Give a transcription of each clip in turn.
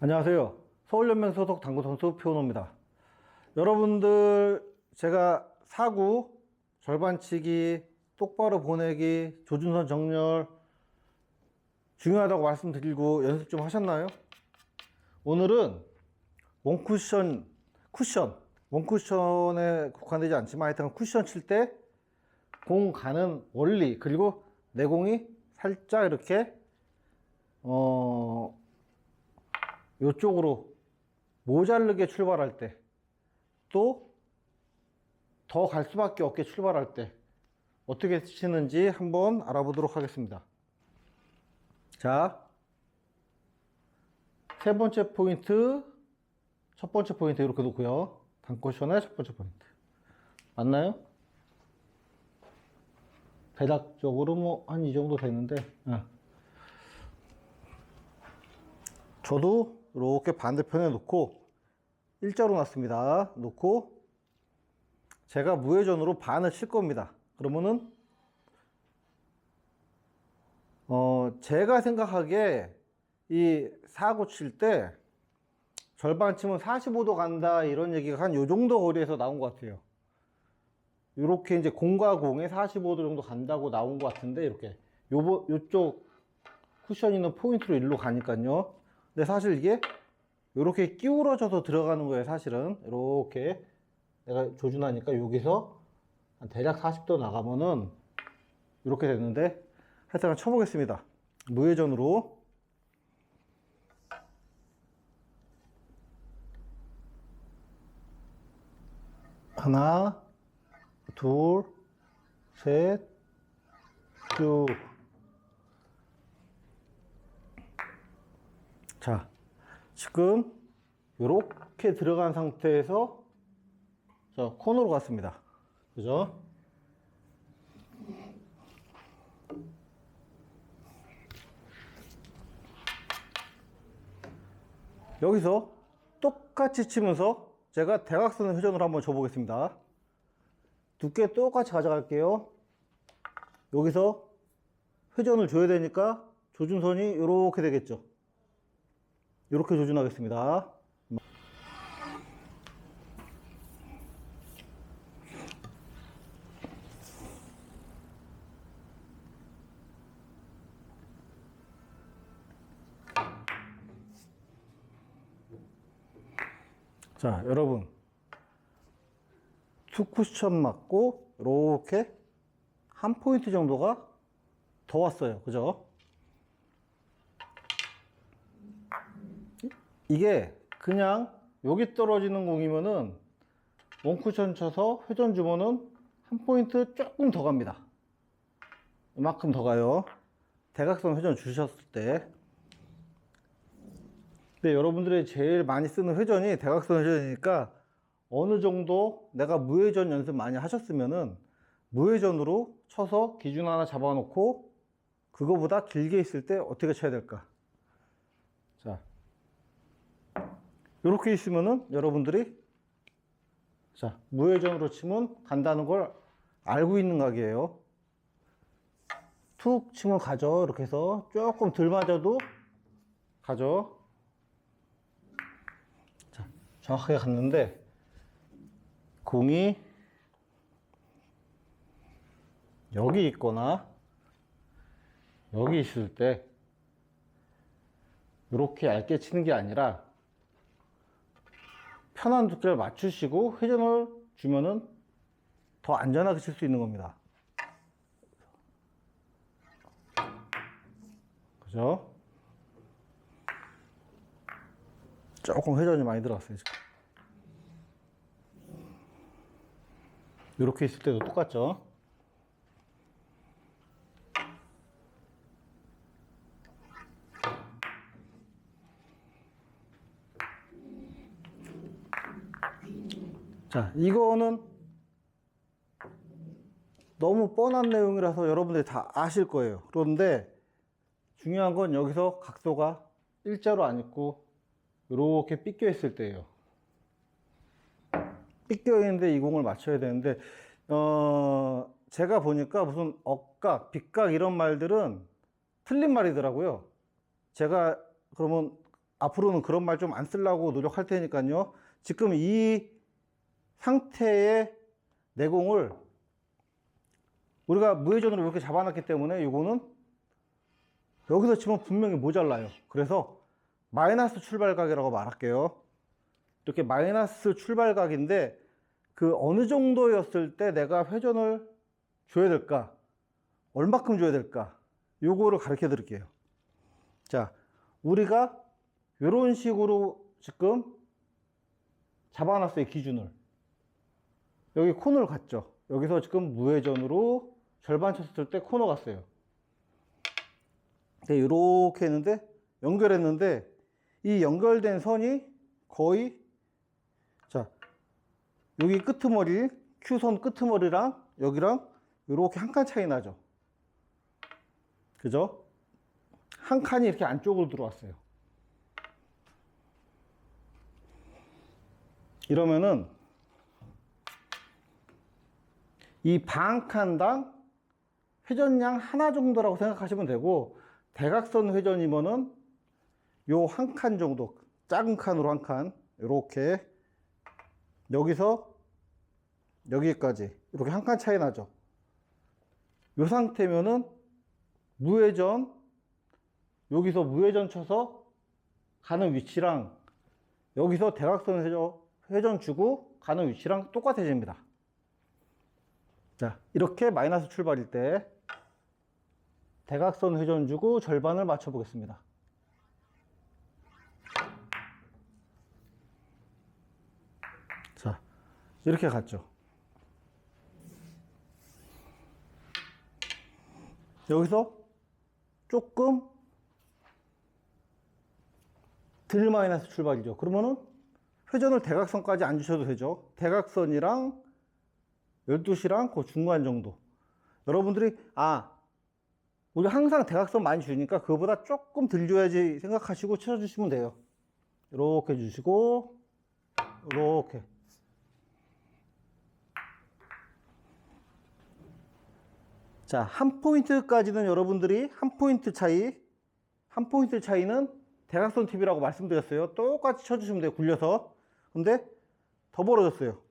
안녕하세요. 서울연맹 소속 당구 선수 표노입니다. 여러분들 제가 사구, 절반치기, 똑바로 보내기, 조준선 정렬 중요하다고 말씀드리고 연습 좀 하셨나요? 오늘은 원쿠션, 쿠션, 원쿠션에 국한되지 않지만 하여튼 쿠션 칠 때 공 가는 원리 그리고 내 공이 살짝 이렇게 어 요쪽으로 모자르게 출발할 때, 또 더 갈 수밖에 없게 출발할 때, 어떻게 치는지 한번 알아보도록 하겠습니다. 자, 세 번째 포인트, 첫 번째 포인트 이렇게 놓고요. 단코션의 첫 번째 포인트. 맞나요? 대략적으로 뭐 한 이 정도 되는데, 어. 저도 이렇게 반대편에 놓고 일자로 놨습니다. 놓고 제가 무회전으로 반을 칠 겁니다. 그러면은 어 제가 생각하기에 이 사고 칠 때 절반 치면 45도 간다 이런 얘기가 한 요 정도 거리에서 나온 것 같아요. 이렇게 이제 공과 공에 45도 정도 간다고 나온 것 같은데 이렇게 요 요쪽 쿠션 있는 포인트로 일로 가니까요. 근데 사실 이게 이렇게 끼우러져서 들어가는 거예요 사실은. 이렇게. 내가 조준하니까 여기서 한 대략 40도 나가면은 이렇게 됐는데 하여튼 한번 쳐보겠습니다. 무회전으로. 하나 둘셋쭉 자, 지금 이렇게 들어간 상태에서 자, 코너로 갔습니다. 그죠? 여기서 똑같이 치면서 제가 대각선 회전을 한번 줘보겠습니다. 두께 똑같이 가져갈게요. 여기서 회전을 줘야 되니까 조준선이 이렇게 되겠죠. 이렇게 조준하겠습니다. 자, 여러분. 투 쿠션 맞고, 이렇게 한 포인트 정도가 더 왔어요. 그죠? 이게 그냥 여기 떨어지는 공이면은 원쿠션 쳐서 회전 주면은 한 포인트 조금 더 갑니다. 이만큼 더 가요. 대각선 회전 주셨을 때. 근데 여러분들이 제일 많이 쓰는 회전이 대각선 회전이니까 어느 정도 내가 무회전 연습 많이 하셨으면은 무회전으로 쳐서 기준 하나 잡아놓고 그거보다 길게 있을 때 어떻게 쳐야 될까? 자, 이렇게 있으면은 여러분들이 자 무회전으로 치면 간다는 걸 알고 있는 각이에요. 툭 치면 가죠. 이렇게 해서 조금 덜 맞아도 가죠. 자 정확하게 갔는데 공이 여기 있거나 여기 있을 때 이렇게 얇게 치는 게 아니라 편한 두께를 맞추시고 회전을 주면은 더 안전하게 칠 수 있는 겁니다. 그죠? 조금 회전이 많이 들어갔어요, 지금. 이렇게 있을 때도 똑같죠? 자, 이거는 너무 뻔한 내용이라서 여러분들이 다 아실 거예요. 그런데 중요한 건 여기서 각도가 일자로 안 있고 이렇게 삐껴 있을 때예요. 삐껴 있는데 이 공을 맞춰야 되는데 어 제가 보니까 무슨 억각, 빗각 이런 말들은 틀린 말이더라고요. 제가 그러면 앞으로는 그런 말 좀 안 쓰려고 노력할 테니까요. 지금 이 상태의 내공을 우리가 무회전으로 이렇게 잡아놨기 때문에 이거는 여기서 치면 분명히 모자라요. 그래서 마이너스 출발각이라고 말할게요. 이렇게 마이너스 출발각인데 그 어느 정도였을 때 내가 회전을 줘야 될까? 얼마큼 줘야 될까? 요거를 가르쳐 드릴게요. 자, 우리가 이런 식으로 지금 잡아놨어요, 기준을. 여기 코너를 갔죠. 여기서 지금 무회전으로 절반 쳤을 때 코너 갔어요. 네, 이렇게 했는데 연결했는데 이 연결된 선이 거의 자 여기 끄트머리 Q선 끄트머리랑 여기랑 이렇게 한 칸 차이 나죠. 그죠? 한 칸이 이렇게 안쪽으로 들어왔어요. 이러면은 이 반 칸당 회전량 하나 정도라고 생각하시면 되고 대각선 회전이면은 요 한 칸 정도 작은 칸으로 한 칸 이렇게 여기서 여기까지 이렇게 한 칸 차이 나죠. 요 상태면은 무회전 여기서 무회전 쳐서 가는 위치랑 여기서 대각선 회전, 회전 주고 가는 위치랑 똑같아집니다. 자, 이렇게 마이너스 출발일 때 대각선 회전 주고 절반을 맞춰 보겠습니다. 자, 이렇게 갔죠. 여기서 조금 들 마이너스 출발이죠. 그러면은 회전을 대각선까지 안 주셔도 되죠. 대각선이랑 12시랑 그 중간 정도. 여러분들이, 아, 우리 항상 대각선 많이 주니까 그거보다 조금 들 줘야지 생각하시고 쳐주시면 돼요. 이렇게 주시고, 이렇게. 자, 한 포인트까지는 여러분들이 한 포인트 차이, 한 포인트 차이는 대각선 TV라고 말씀드렸어요. 똑같이 쳐주시면 돼요. 굴려서. 근데 더 벌어졌어요.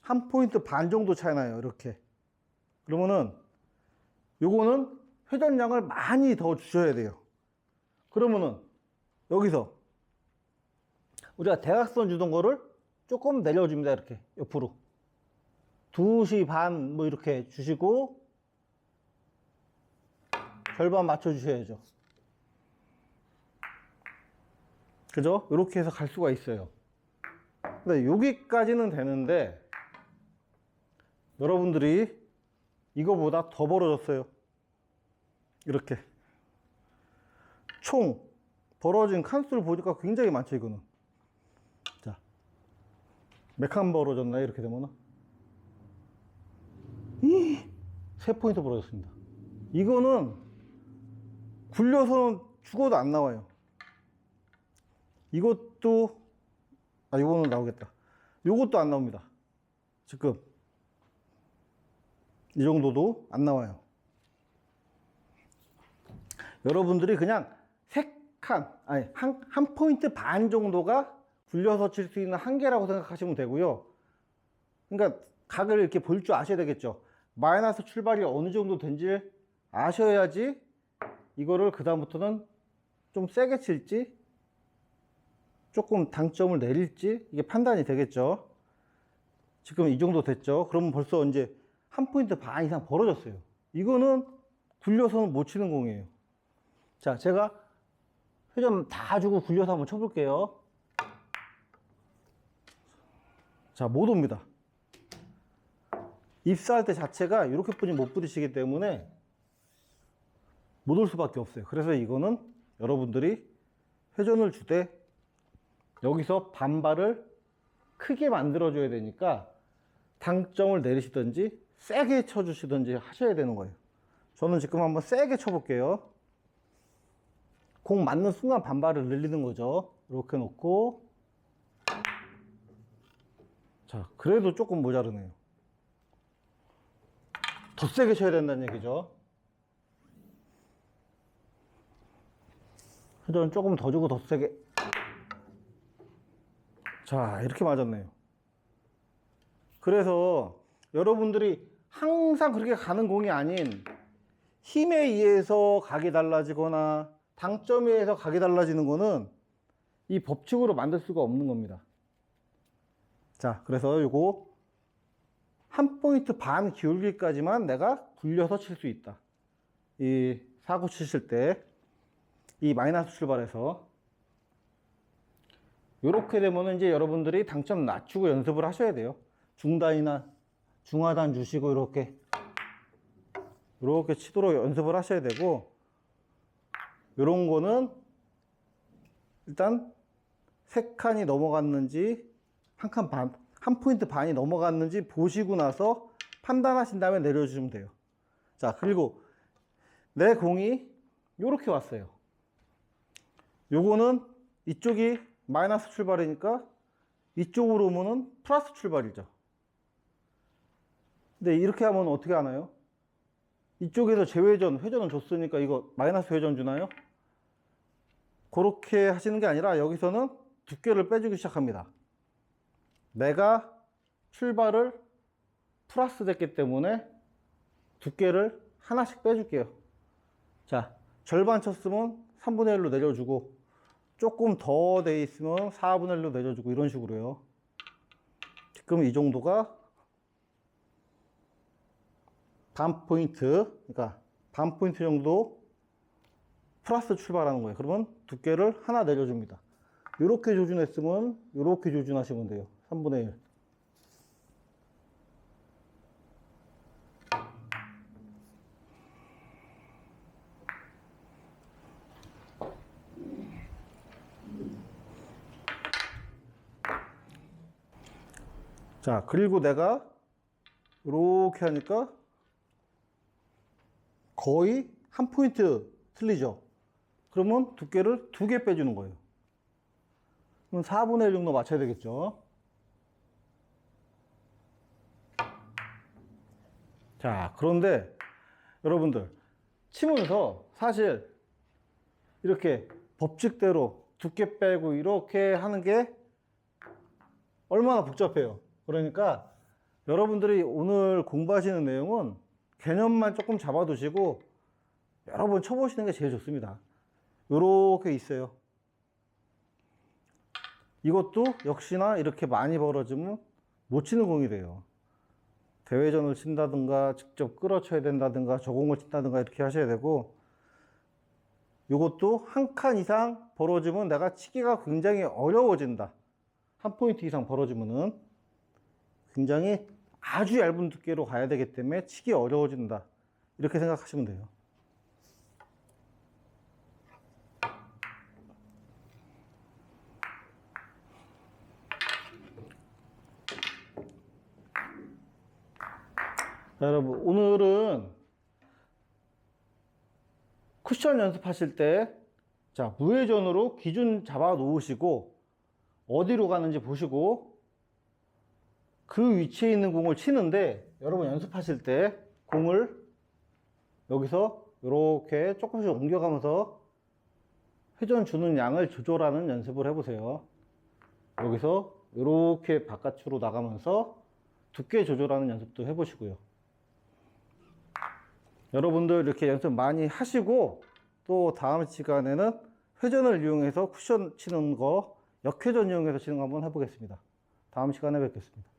한 포인트 반 정도 차이 나요. 이렇게. 그러면은 요거는 회전량을 많이 더 주셔야 돼요. 그러면은 여기서 우리가 대각선 주던 거를 조금 내려줍니다. 이렇게 옆으로. 2시 반 뭐 이렇게 주시고 절반 맞춰 주셔야죠. 그죠? 이렇게 해서 갈 수가 있어요. 근데 여기까지는 되는데 여러분들이 이거보다 더 벌어졌어요. 이렇게. 총 벌어진 칸수를 보니까 굉장히 많죠, 이거는. 자. 몇 칸 벌어졌나요? 이렇게 되면은. 세 포인트 벌어졌습니다. 이거는 굴려서는 죽어도 안 나와요. 이것도, 아, 이거는 나오겠다. 이것도 안 나옵니다. 지금. 이 정도도 안 나와요. 여러분들이 그냥 세 칸, 아니, 한, 한 포인트 반 정도가 굴려서 칠 수 있는 한계라고 생각하시면 되고요. 그러니까 각을 이렇게 볼 줄 아셔야 되겠죠. 마이너스 출발이 어느 정도 된지 아셔야지 이거를 그다음부터는 좀 세게 칠지 조금 당점을 내릴지 이게 판단이 되겠죠. 지금 이 정도 됐죠. 그러면 벌써 이제 한 포인트 반 이상 벌어졌어요. 이거는 굴려서는 못 치는 공이에요. 자, 제가 회전 다 주고 굴려서 한번 쳐볼게요. 자, 못 옵니다. 입사할 때 자체가 이렇게 뿐이 못 부딪히기 때문에 못 올 수밖에 없어요. 그래서 이거는 여러분들이 회전을 주되 여기서 반발을 크게 만들어줘야 되니까 당점을 내리시든지 세게 쳐주시든지 하셔야 되는 거예요. 저는 지금 한번 세게 쳐볼게요. 공 맞는 순간 반발을 늘리는 거죠. 이렇게 놓고 자 그래도 조금 모자르네요. 더 세게 쳐야 된다는 얘기죠. 회전 조금 더 주고 더 세게. 자, 이렇게 맞았네요. 그래서 여러분들이 항상 그렇게 가는 공이 아닌 힘에 의해서 각이 달라지거나 당점에 의해서 각이 달라지는 거는 이 법칙으로 만들 수가 없는 겁니다. 자, 그래서 요거 한 포인트 반 기울기까지만 내가 굴려서 칠 수 있다. 이 사고 치실 때 이 마이너스 출발해서 이렇게 되면 이제 여러분들이 당점 낮추고 연습을 하셔야 돼요. 중단이나 중하단 주시고 이렇게 이렇게 치도록 연습을 하셔야 되고 이런 거는 일단 세 칸이 넘어갔는지 한 칸 반, 한 포인트 반이 넘어갔는지 보시고 나서 판단하신 다음에 내려주시면 돼요. 자, 그리고 내 공이 이렇게 왔어요. 요거는 이쪽이 마이너스 출발이니까 이쪽으로 오면은 플러스 출발이죠. 근데 이렇게 하면 어떻게 하나요? 이쪽에서 재회전, 회전을 줬으니까 이거 마이너스 회전 주나요? 그렇게 하시는 게 아니라 여기서는 두께를 빼주기 시작합니다. 내가 출발을 플러스 됐기 때문에 두께를 하나씩 빼줄게요. 자, 절반 쳤으면 3분의 1로 내려주고 조금 더 돼 있으면 4분의 1로 내려주고 이런 식으로요. 지금 이 정도가 반 포인트, 그러니까 반 포인트 정도 플러스 출발하는 거예요. 그러면 두께를 하나 내려줍니다. 이렇게 조준했으면 이렇게 조준하시면 돼요. 3분의 1. 자, 그리고 내가 이렇게 하니까 거의 한 포인트 틀리죠. 그러면 두께를 두 개 빼주는 거예요. 그럼 4분의 1 정도 맞춰야 되겠죠. 자, 그런데 여러분들 치면서 사실 이렇게 법칙대로 두께 빼고 이렇게 하는 게 얼마나 복잡해요. 그러니까 여러분들이 오늘 공부하시는 내용은 개념만 조금 잡아두시고 여러 번 쳐보시는 게 제일 좋습니다. 이렇게 있어요. 이것도 역시나 이렇게 많이 벌어지면 못 치는 공이 돼요. 대회전을 친다든가 직접 끌어쳐야 된다든가 저공을 친다든가 이렇게 하셔야 되고 이것도 한 칸 이상 벌어지면 내가 치기가 굉장히 어려워진다. 한 포인트 이상 벌어지면은 굉장히 아주 얇은 두께로 가야 되기 때문에 치기 어려워진다. 이렇게 생각하시면 돼요. 자, 여러분, 오늘은 쿠션 연습하실 때, 자, 무회전으로 기준 잡아 놓으시고, 어디로 가는지 보시고, 그 위치에 있는 공을 치는데, 여러분 연습하실 때, 공을 여기서 이렇게 조금씩 옮겨가면서 회전 주는 양을 조절하는 연습을 해보세요. 여기서 이렇게 바깥으로 나가면서 두께 조절하는 연습도 해보시고요. 여러분들 이렇게 연습 많이 하시고 또 다음 시간에는 회전을 이용해서 쿠션 치는 거, 역회전 이용해서 치는 거 한번 해보겠습니다. 다음 시간에 뵙겠습니다.